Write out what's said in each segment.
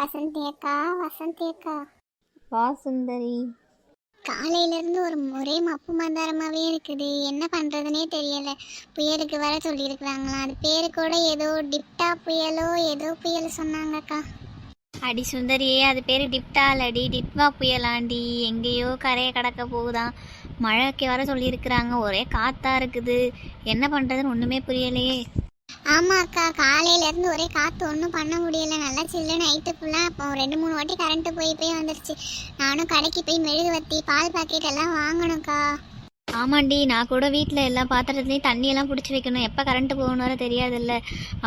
வசந்தி அக்கா வசந்தி அக்கா வா சுந்தரி காலையில இருந்து ஒரு ஒரே மப்பு மந்தாரமாவே இருக்குது. என்ன பண்றதுனே தெரியல. புயலுக்கு வர சொல்லியிருக்கிறாங்களா? அது பேரு கூட ஏதோ டிப்டா புயலோ ஏதோ புயல் சொன்னாங்கக்கா. அடி சுந்தரியே அது பேர் டிப்டாலடி. டிட்வா புயலாண்டி. எங்கேயோ கரையை கடக்க போகுதாம் மழைக்கு வர சொல்லியிருக்கிறாங்க. ஒரே காத்தா இருக்குது. என்ன பண்ணுறதுன்னு ஒன்றுமே புரியலையே. ஆமா அக்கா காலையில இருந்து ஒரே காத்து ஒன்றும் பண்ண முடியல. நல்லா சில்லு நைட்டு ஃபுல்லாக இப்போ ரெண்டு மூணு வாட்டி கரண்ட்டு போய் போய் வந்துருச்சு. நானும் கடைக்கு போய் மெழுகுவத்தி பால் பாக்கெட் எல்லாம் வாங்கணும்க்கா ஆமாண்டி நான் கூட வீட்டில் எல்லா பாத்திரத்துலேயும் தண்ணியெல்லாம் பிடிச்சி வைக்கணும். எப்போ கரண்ட்டு போகணும் வர தெரியாதுல்ல.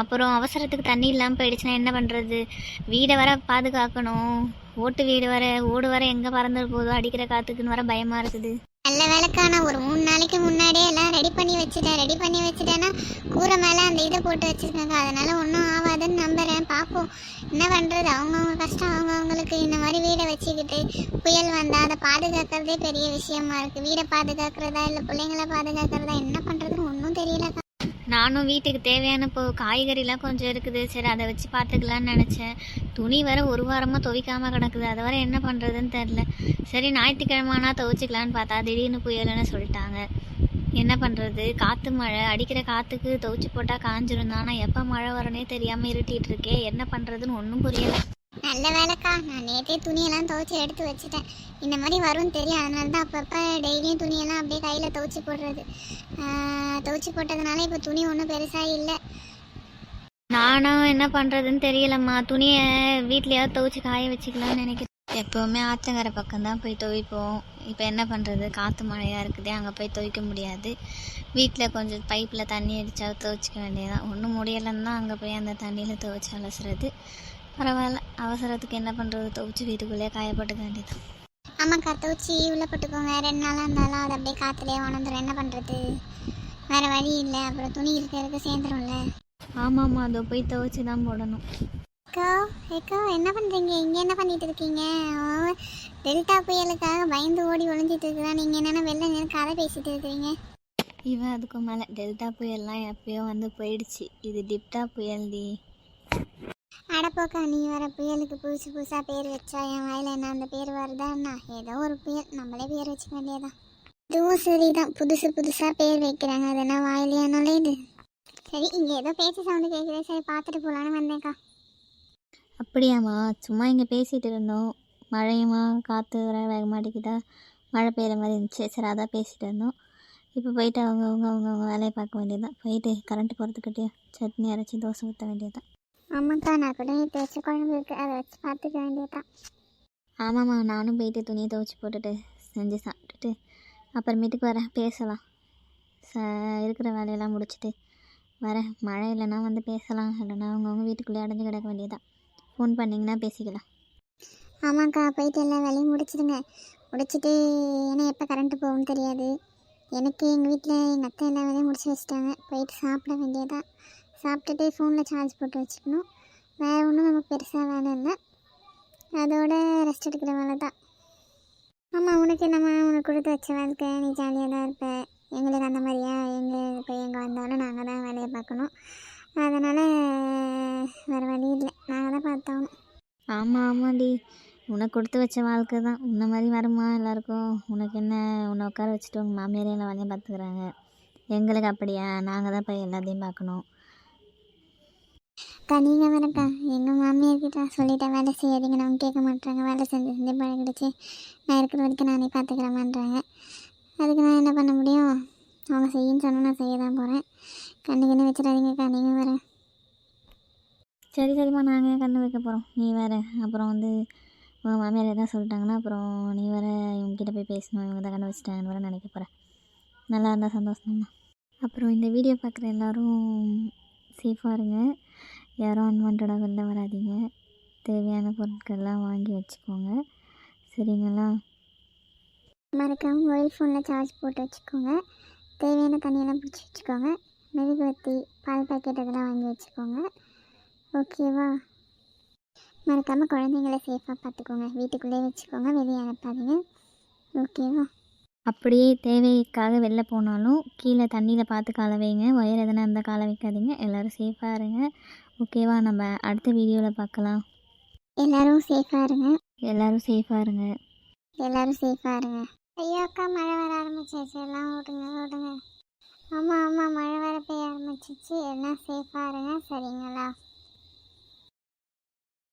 அப்புறம் அவசரத்துக்கு தண்ணி இல்லாமல் போயிடுச்சுன்னா என்ன பண்ணுறது வீடை வர பாதுகாக்கணும். ஓட்டு வீடு வர ஓடு வர எங்க பறந்துட போதும் அடிக்கிற காத்துக்குன்னு வர பயமா இருக்குது. நல்ல வேலைக்கான ஒரு மூணு நாளைக்கு முன்னாடியே எல்லாம் ரெடி பண்ணி வச்சுட்டேன் ரெடி பண்ணி வச்சுட்டேன்னா கூரை மேலே அந்த இதை போட்டு வச்சுருக்காங்க. அதனால ஒன்றும் ஆகாதுன்னு நம்புறேன். பார்ப்போம். என்ன பண்ணுறது அவங்கவுங்க கஷ்டம் அவங்கவுங்களுக்கு இந்த மாதிரி வீடை வச்சுக்கிட்டு புயல் வந்தால் அதை பாதுகாக்கிறதே பெரிய விஷயமா இருக்குது வீடை பாதுகாக்கிறதா இல்லை பிள்ளைங்களை பாதுகாக்கிறதா என்ன பண்ணுறது நானும் வீட்டுக்கு தேவையான இப்போ காய்கறிலாம் கொஞ்சம் இருக்குது. சரி அதை வச்சு பார்த்துக்கலான்னு நினச்சேன். துணி வேற ஒரு வாரமாக துவைக்காமல் கிடக்குது. அதை வர என்ன பண்ணுறதுன்னு தெரில சரி ஞாயிற்றுக்கிழமானா துவைச்சிக்கலான்னு பார்த்தா திடீர்னு புயலுன்னு சொல்லிட்டாங்க. என்ன பண்ணுறது காற்று மழை. அடிக்கிற காற்றுக்கு துவைச்சி போட்டால் காஞ்சிரும் ஆனால் எப்போ மழை வரனே தெரியாமல் இருட்டிகிட்டு இருக்கே. என்ன பண்ணுறதுன்னு ஒன்றும் புரியலை. நல்ல வேலைக்கா. நான் நேற்றே துணியெல்லாம் துவைச்சி எடுத்து வச்சுட்டேன். இந்த மாதிரி வரும்னு தெரியும். அதனால தான் அப்பப்போ டெய்லியும் துணியெல்லாம் அப்படியே கையில் துவைச்சி போடுறது. துவைச்சி போட்டதுனால இப்போ துணி ஒன்றும் பெருசாக இல்லை. நானும் என்ன பண்ணுறதுன்னு தெரியலம்மா. துணியை வீட்லயாவது துவைச்சி காய வச்சுக்கலாம்னு நினைக்கிறேன். எப்போவுமே ஆற்றங்கரை பக்கம்தான் போய் துவைப்போம். இப்போ என்ன பண்ணுறது காற்று மழையாக இருக்குது. அங்கே போய் துவைக்க முடியாது. வீட்டில் கொஞ்சம் பைப்பில் தண்ணி அடித்தா துவைச்சிக்க வேண்டியதான் ஒன்றும் முடியலைன்னு தான் அங்கே போய் அந்த தண்ணியில் துவைச்சி அலசுறது. பரவாயில்ல. அவசரத்துக்கு என்ன பண்ணுறது துவைச்சி வீட்டுக்குள்ளேயே காயப்பட்டுக்க வேண்டியதான் ஆமாக்கா துவைச்சி உள்ளே போட்டுக்கோங்க. ரெண்டு நாளாக இருந்தாலும் அது அப்படியே காற்றுலேயே உணர்ந்துடும் என்ன பண்ணுறது வேறு வழி இல்லை அப்புறம் துணி இருக்கிறதுக்கு சேர்ந்துரும்ல. ஆமாம்மா அதோ போய் துவைச்சி தான் போடணும். அக்கா ஏக்கா என்ன பண்ணுறீங்க இங்கே என்ன பண்ணிட்டு இருக்கீங்க? டெல்டா புயலுக்காக பயந்து ஓடி ஒளிஞ்சிட்டு இருக்குதா? நீங்கள் என்னென்ன வெளில நின்று கதை பேசிட்டு இருக்கிறீங்க. இவன் அதுக்கு மேலே டெல்டா புயல்லாம் எப்பயோ வந்து போயிடுச்சு. இது டிப்டா புயல் டி. அடப்போக்கா நீ வர புயலுக்கு புதுசு புதுசாக பேர் வச்சா என் வாயில் என்ன அந்த பேர் வருதான்னா ஏதோ ஒரு புயல். நம்மளே பேர் வச்சுக்க வேண்டியதான் இதுவும் சரிதான் புதுசு புதுசாக பேர் வைக்கிறாங்க. அது என்ன வாயிலையா நுழையுது சரி இங்கே ஏதோ பேச்சு சவுண்டு கேட்குது சரி பார்த்துட்டு போகலான்னு வந்தேன்க்கா. அப்படியாம்மா. சும்மா இங்கே பேசிகிட்டு இருந்தோம். மழையுமா? காற்று வர வேக மாட்டேங்குதா? மழை பெய்கிற மாதிரி இருந்துச்சு. சரி அதான் பேசிகிட்டு இருந்தோம். இப்போ போயிட்டு அவங்க அவங்க அவங்க அவங்க வேலையை பார்க்க வேண்டியதுதான். போயிட்டு கரண்ட் போகிறதுக்கிட்டே சட்னி அரைச்சி தோசை ஊற்ற வேண்டியதுதான். ஆமாக்கா நான் கூட வச்ச குழம்பு இருக்குது அதை வச்சு பார்த்துக்க வேண்டியதான் ஆமாம்மா. நானும் போயிட்டு துணியை துவைச்சி போட்டுட்டு செஞ்சு சாப்பிட்டுட்டு அப்புறமேட்டுக்கு வரேன் பேசலாம். ச இருக்கிற வேலையெல்லாம் முடிச்சுட்டு வரேன். மழை இல்லைன்னா வந்து பேசலாம் இல்லைன்னா அவங்கவுங்க வீட்டுக்குள்ளேயே அடைஞ்சு கிடக்க வேண்டியதான் ஃபோன் பண்ணிங்கன்னா பேசிக்கலாம். ஆமாக்கா போயிட்டு எல்லா வேலையும் முடிச்சிடுங்க. முடிச்சிட்டு ஏன்னா எப்போ கரண்ட்டு போகும்னு தெரியாது. எனக்கு எங்கள் வீட்டில் எங்கள் அத்தை எல்லா வேலையும் முடிச்சு வச்சுட்டாங்க. போயிட்டு சாப்பிட வேண்டியதான் சாப்பிட்டுட்டு ஃபோனில் சார்ஜ் போட்டு வச்சுக்கணும். வேறு ஒன்றும் நமக்கு பெருசாக வேலை இல்லை. அதோட ரெஸ்ட் எடுக்கிற வேலை தான் ஆமாம் உனக்கு என்னம்மா? உனக்கு கொடுத்து வச்ச வாழ்க்கை. நீ ஜாலியாக தான் இருப்ப. எங்களுக்கு அந்த மாதிரியா? எங்கள் இப்போ எங்கே வந்தாலும் நாங்கள் தான் வேலையை பார்க்கணும். அதனால் வேறு வழி இல்லை. நாங்கள் தான் பார்த்தோம் ஆமாம் ஆமாடி. உனக்கு கொடுத்து வச்ச வாழ்க்கை தான். உன்ன மாதிரி வருமா எல்லாருக்கும்? உனக்கு என்ன? உன்னை உட்கார வச்சுட்டு உங்கள் மாமியாரையும் எல்லாம் வேலையை பார்த்துக்கிறாங்க? எங்களுக்கு அப்படியா? நாங்கள் தான் போய் எல்லாத்தையும் பார்க்கணும். அக்கா நீங்கள் வேறக்கா எங்கள் மாமியார் கிட்ட சொல்லிட்டேன் வேலை செய்யாதீங்க. அவங்க கேட்க மாட்டாங்க வேலை செஞ்சு செஞ்சு பழகிடுச்சு. நான் இருக்கிற வரைக்கும் நானே பார்த்துக்கிறேமான்றாங்க அதுக்கு நான் என்ன பண்ண முடியும்? அவங்க செய்யுன்னு சொன்னால் நான் செய்ய தான் போகிறேன் கண்ணு கண்ணு வச்சிடாதீங்கக்கா நீங்கள் வரேன் சரி சரிம்மா. நாங்கள் கண்ணு வைக்க போகிறோம் நீ வேறு. அப்புறம் வந்து உங்கள் மாமியார் எதாவது சொல்லிட்டாங்கன்னா அப்புறம் நீ வேறு இவங்ககிட்ட போய் பேசணும். இவங்க தான் கண்ணு வச்சுட்டாங்கன்னு வேறு நினைக்க போகிறேன் நல்லா இருந்தால் சந்தோஷம்மா. அப்புறம் இந்த வீடியோ பார்க்குற எல்லோரும் சேஃபாக இருங்க யாரும் அன்வான்டாக வெளில வராதீங்க. தேவையான பொருட்கள்லாம் வாங்கி வச்சுக்கோங்க. சரிங்களா? மறக்காம மொபைல் ஃபோனில் சார்ஜ் போட்டு வச்சுக்கோங்க. தேவையான தண்ணியெல்லாம் பிடிச்சி வச்சுக்கோங்க. மெழுகுவர்த்தி பால் பாக்கெட் அதெல்லாம் வாங்கி வச்சுக்கோங்க. ஓகேவா மறக்காமல் குழந்தைங்கள சேஃபாக பார்த்துக்கோங்க. வீட்டுக்குள்ளேயே வச்சுக்கோங்க. வெளியே அனுப்பாதீங்க. ஓகேவா அப்படியே தேவைக்காக வெளில போனாலும் கீழே தண்ணியில் பார்த்து கால வைங்க. ஒயர் எதனா இருந்தால் கால வைக்காதீங்க. எல்லோரும் சேஃபாக இருங்க. ஓகேவா நம்ம அடுத்த வீடியோவில் பார்க்கலாம் எல்லாரும் சேஃபாக இருங்க. எல்லாரும் சேஃபாக இருங்க. எல்லாரும் சேஃபாக இருங்க. ஐயோ அக்கா மழை வர ஆரம்பிச்சிச்சு எல்லாம் ஓடுங்க ஓடுங்க. ஆமாம் ஆமாம் மழை வர பெய்ய ஆரம்பிச்சிச்சு எல்லாம் சேஃபாக இருங்க. சரிங்களா?